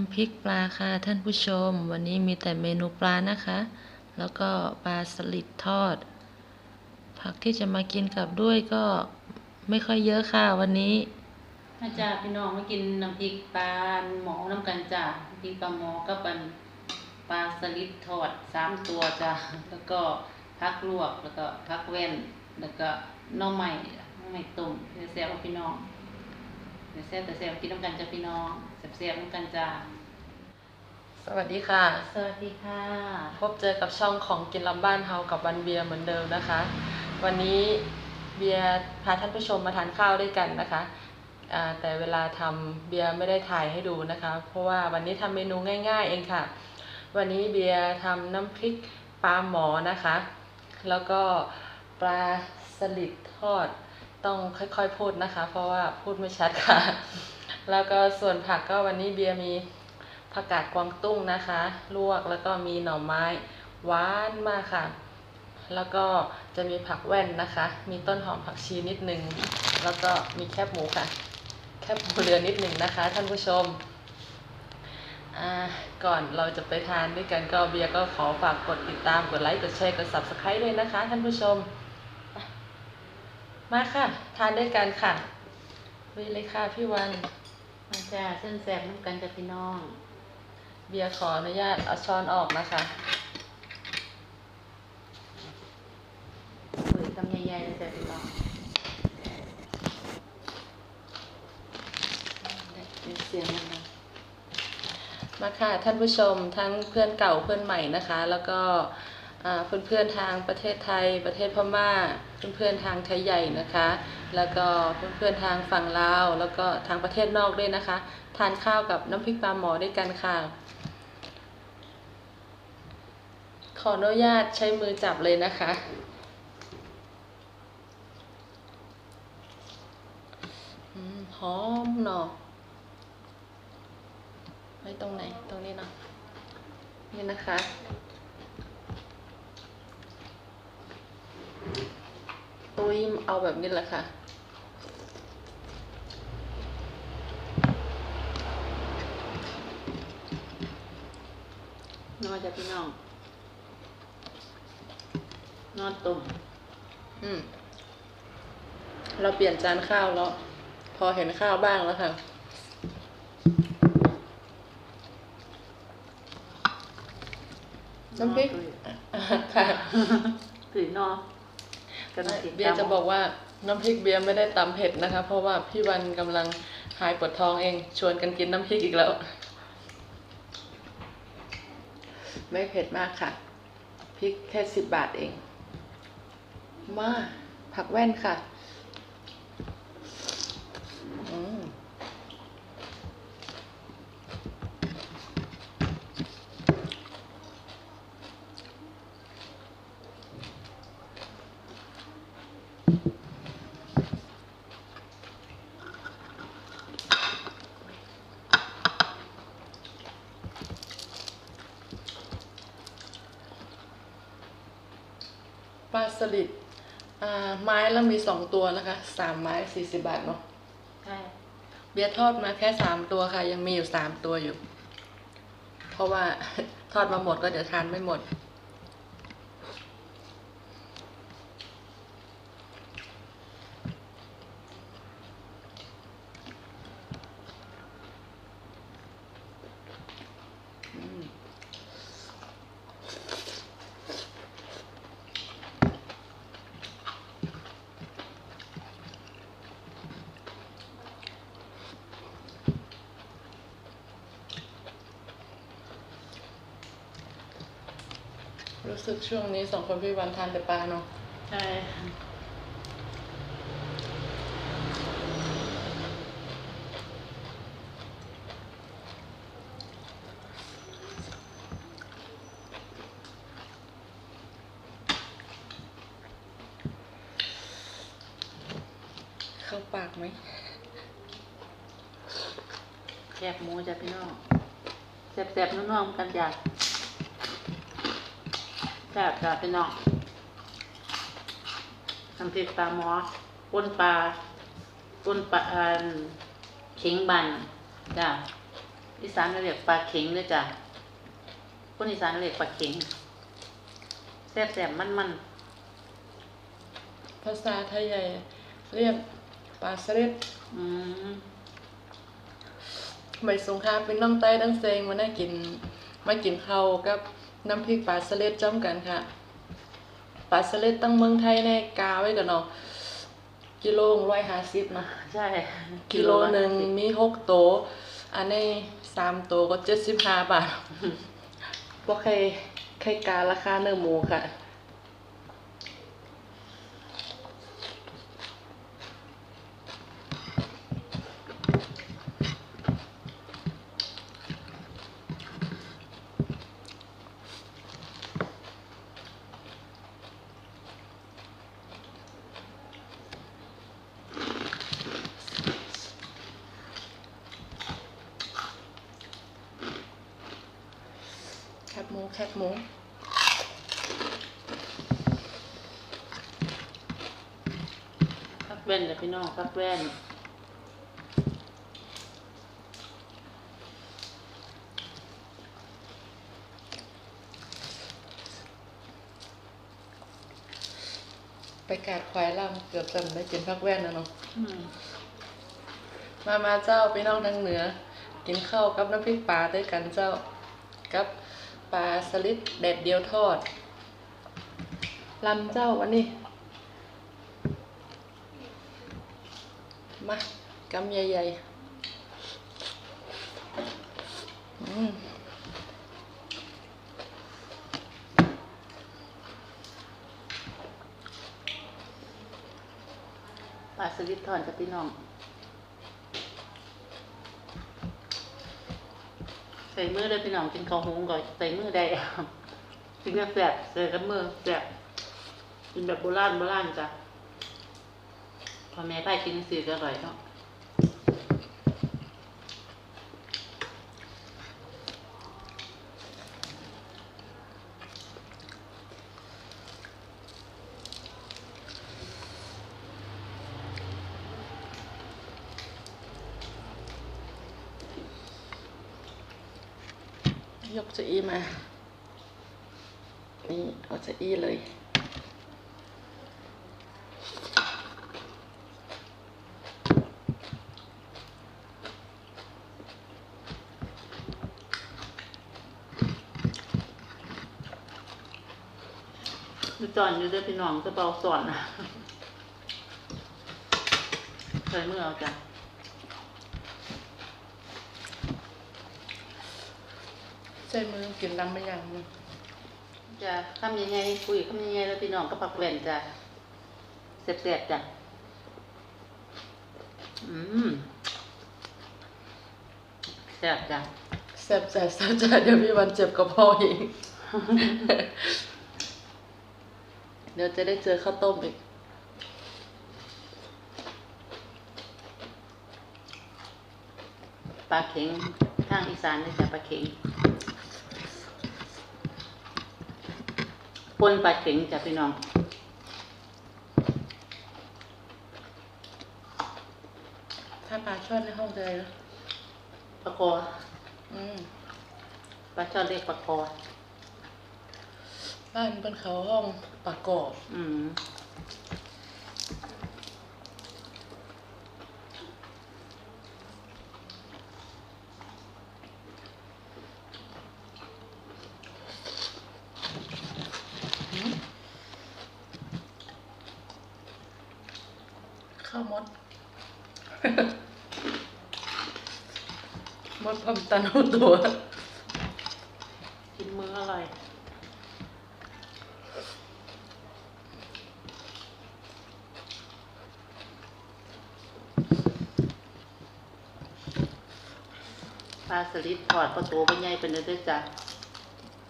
น้ำพริกปลาค่ะท่านผู้ชม วันนี้มีแต่เมนูปลานะคะ แล้วก็ปลาสลิดทอด ผักที่จะมากินกับด้วยก็ไม่ค่อยเยอะค่ะวันนี้อาจารย์พี่น้องมากินน้ำพริกปลาหมอน้ำกันจ้ะน้ำพริกปลาหมอก็เป็นปลาสลิดทอดสามตัวจ้ะแล้วก็พักลวกแล้วก็พักแว่นแล้วก็น่อไม้น่อไม้ต้มเดี๋ยวแซ่บเอาพี่น้อง เดี๋ยวแซ่บแต่แซ่บกินน้ำกันจ้ะพี่น้องแซ่บๆน้ำกันจ้ะสวัสดีค่ะ สวัสดีค่ะ พบเจอกับช่องของกินลำบ้านเฮากับวันเบียร์เหมือนเดิมนะคะ วันนี้เบียร์พาท่านผู้ชมมาทานข้าวด้วยกันนะคะอ่าแต่เวลาทำเบียร์ไม่ได้ถ่ายให้ดูนะคะ เพราะว่าวันนี้ทำเมนูง่าย ๆ เองค่ะ วันนี้เบียร์ทำน้ำพริกปลาหมอนะคะ แล้วก็ปลาสลิดทอด ต้องค่อยๆพูดนะคะ เพราะว่าพูดไม่ชัดค่ะ แล้วก็ส่วนผักก็วันนี้เบียร์มีผักกาดกวางตุ้งนะคะ ลวกแล้วก็มีหน่อไม้หวานมากค่ะ แล้วก็จะมีผักแว่นนะคะ มีต้นหอมผักชีนิดนึง แล้วก็มีแคบหมูค่ะ แคบหมูเรือนิดหนึ่งนะคะ ท่านผู้ชม ก่อนเราจะไปทานด้วยกันก็เบียร์ก็ขอฝากกดติดตาม กดไลค์ กดแชร์ กด subscribe ด้วยนะคะ ท่านผู้ชม มาค่ะ ทานด้วยกันค่ะไปเลยค่ะพี่วัน มาจ้ะเส้นแซ่บน้ำกันจ้ะพี่น้อง เบียร์ขออนุญาตเอาช้อนออกนะคะเปิดคำใหญ่ๆเลยจ้ะพี่น้องได้เสียงมันมาค่ะท่านผู้ชมทั้งเพื่อนเก่าเพื่อนใหม่นะคะ แล้วก็อ่าเพื่อนๆทางประเทศไทยประเทศพม่า เพื่อนๆทางไทยใหญ่นะคะ แล้วก็เพื่อนๆทางฝั่งลาว แล้วก็ทางประเทศนอกด้วยนะคะ ทานข้าวกับน้ำพริกปลาหมอด้วยกันค่ะ ขออนุญาตใช้มือจับเลยนะคะ หอมเนาะไว้ตรงไหน ตรงนี้เนาะ นี่นะคะ ตุ้ยเอาแบบนี้แหละค่ะ นอนจ้ะพี่น้อง นอนตุ่มอืม เราเปลี่ยนจานข้าวแล้ว พอเห็นข้าวบ้างแล้วค่ะน้ำพริกอ่าค่ะตื่นนอน กันกินเบียร์จะบอกว่าน้ำพริกเบียร์ไม่ได้ตำเผ็ดนะคะ เพราะว่าพี่วันกำลังหายปวดท้องเอง ชวนกันกินน้ำพริกอีกแล้ว ไม่เผ็ดมากค่ะพริกแค่สิบบาทเอง มาผักแว่นค่ะ อืม ปลาสลิดอ่าไม้แล้วมีสองตัวนะคะสามไม้สี่สิบบาทเนาะใช่เบียร์ทอดมาแค่สามตัวค่ะ ยังมีอยู่สามตัวอยู่ เพราะว่า ทอดมาหมดก็เดี๋ยวทานไม่หมด สึกช่วงนี้สองคนพี่วันทานแต่ปลาเนาะใช่เข้าปากไหมแคบหมูจ้ะพี่น้องแซ่บๆนุ่มๆกันจ้ะ แซ่บจ้ะพี่น้องน้ำพริกปลาหมอป่นปลาป่นปลาอันเข็งบันจ้ะอีสานเรียกปลาเข็งเลยจ้ะคนอีสานเรียกปลาเข็งแซ่บแซ่บมันมันภาษาไทยใหญ่เรียกปลาสลิดๆอืมใบสงครามเป็นน้องใต้ดังเซงมาได้กินมากินข้าวกับ น้ำพริกปลาสลิดจ้อมกันค่ะปลาสลิดตั้งเมืองไทยในกาไว้กันเนาะกิโลร้อยห้าสิบเนาะใช่ กิโลหนึ่งมีหกโตวอันนี้สามโตวก็เจ็ดสิบห้าบาทบ่เคยเคยการราคาเนื้อหมูค่ะ บหมูแคบหมูพักแว่นจ้ะพี่น้องพักแว่นไปกาดควายล่ำเกือบจะได้กินพักแว่นนะเนาะอืมมามาเจ้าพี่น้องทางเหนือ กินข้าวกับน้ำพริกปลาด้วยกันเจ้ากับ ปลาสลิดแดดเดียวทอดลำเจ้าวันนี้ มากำใหญ่ๆอืมปลาสลิดทอดจ้ะพี่น้อง ส่มือเลยพี่น้องกินข้าวหุงก่อนใส่มือได้กินกับแสบใส่กับมือแสบกินแบบโบราณโบราณจ้ะพ่อแม่พายกินสีก็อร่อยเนาะ ยกจะอีมา นี่เอาจะอีเลย ดูจอนอยู่ด้วยพี่น้องจะเบาสอนนะใส่มือเอาจ้ะ ใช้มือกินลำไม่ยังมั้งจะทำยังไงคุยทำยังไงแล้วพี่น้องก็ปักแหวนจ้ะแซ่บๆจ้ะอืมแซ่บจ้ะแซ่บใจแซ่บใจเดี๋ยวมีวันเจ็บกระเพาะอีกเดี๋ยวจะได้เจอข้าวต้มอีกปลาเข็งทางอีสานเลยจ้ะปลาเข็ง ปนปลาเข็งจ้ะพี่น้องถ้าปลาช่อนในห้องใจนะปลาคออืมปลาช่อนเรียกปลาคอบ้านเป็นเขาห้องปลากรอบอืม มดพมตันเอาตัว กินมืออร่อยปลาสลิดทอดปลาโตปลาใหญ่เป็นเด้อจ้ะ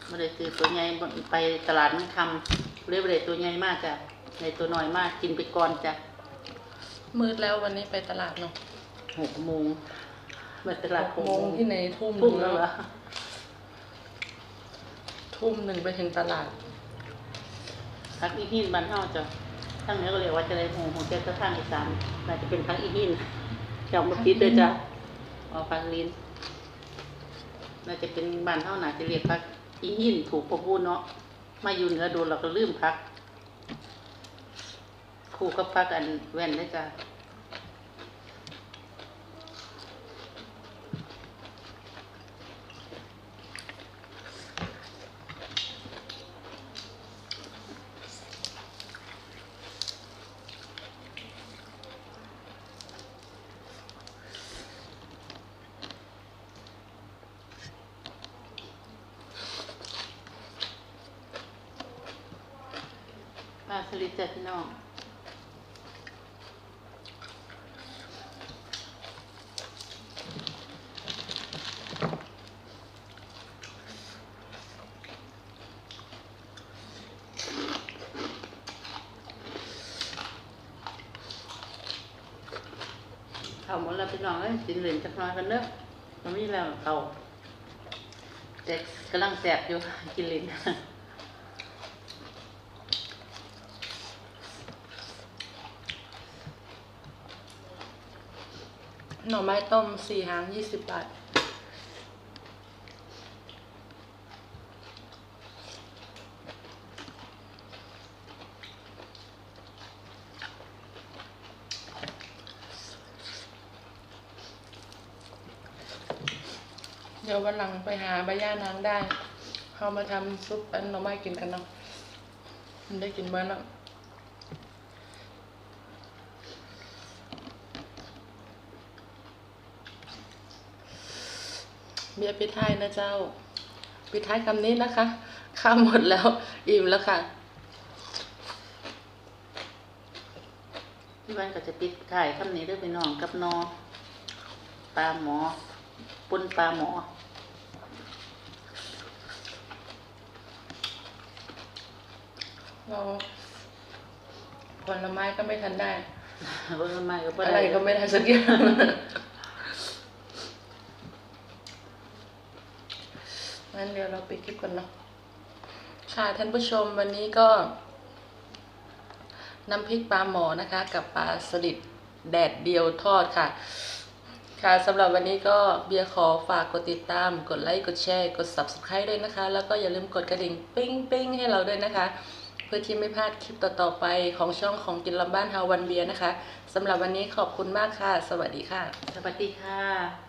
ม่ได้ซื้อตัวใหญ่บ่ไปตลาดมันคำเรียบเลยตัวใหญ่มากจ้ะในตัวน้อยมากกินไปก่อนจ้ะ มืดแล้ววันนี้ไปตลาดเนาะหกโมงมาตลาดหหกกโมโมงงที่ไหนทุ่มหทุ่นึ่มงแล้วเหรอทุ่มหนึ่งไปถึงตลาดพักอีหินบ้านเฮาจ้ะทางเหนือก็เรียกว่าจะได้หงหงเจ้าก็ทางอีสานน่าจะเป็นพักอีหินจำมาพิดเลยจ้ะเอาพักลิ้นน่าจะเป็นบ้านเฮาน่าจะเรียกพักอีหินถูกพอพูดเนาะมาอยู่เหนือโดนเราก็ลืมพัก คู่กับพักอันแว่นเลยจ้ะปลาสลิดจ้ะพี่น้อง ขาหมดแล้วพี่น้องเอ้ยกินเหรียญจักหน้อยกันเด้อมันมีแล้วเขาแต่กำลังแสบอยู่ กินเหรียญหน่อไม้ต้มสี่หางยี่สิบบาท ยววันหลังไปหาใบย่านางได้เขามาทำซุปอันหน่อไม้กินกันเนาะมันได้กินเมื่อแล้วเบียร์ปิดท้ายนะเจ้าปิดท้ายคำนี้นะคะ ข้าวหมดแล้ว อิ่มแล้วค่ะ พี่วันก็จะปิดถ่ายคำนี้ด้อพี่น้องกับนอปลาหมอปนปลาหมอ เราผลไม้ก็ไม่ทันได้เบิ่งมาก็บ่อะไรได้ก็ไม่ได้สักอย่างงั้นเดี๋ยวเราไปดคลิปกันเนาะค่ะท่านผู้ชมวันนี้ก็ น้ำพริกปลาหมอนะคะ กับปลาสลิดแดดเดียวทอดค่ะ ค่ะสำหรับวันนี้ก็เบียร์ขอฝากกดติดตาม กดไลค์ กดแชร์ กด subscribe ด้วยนะคะ แล้วก็อย่าลืมกดกระดิ่ง ปิ้งปิ้งให้เราด้วยนะคะ เพื่อที่ไม่พลาดคลิปต่อๆไปของช่องของกินลำบ้านฮาวันเบียนะคะสำหรับวันนี้ขอบคุณมากค่ะ สวัสดีค่ะ สวัสดีค่ะ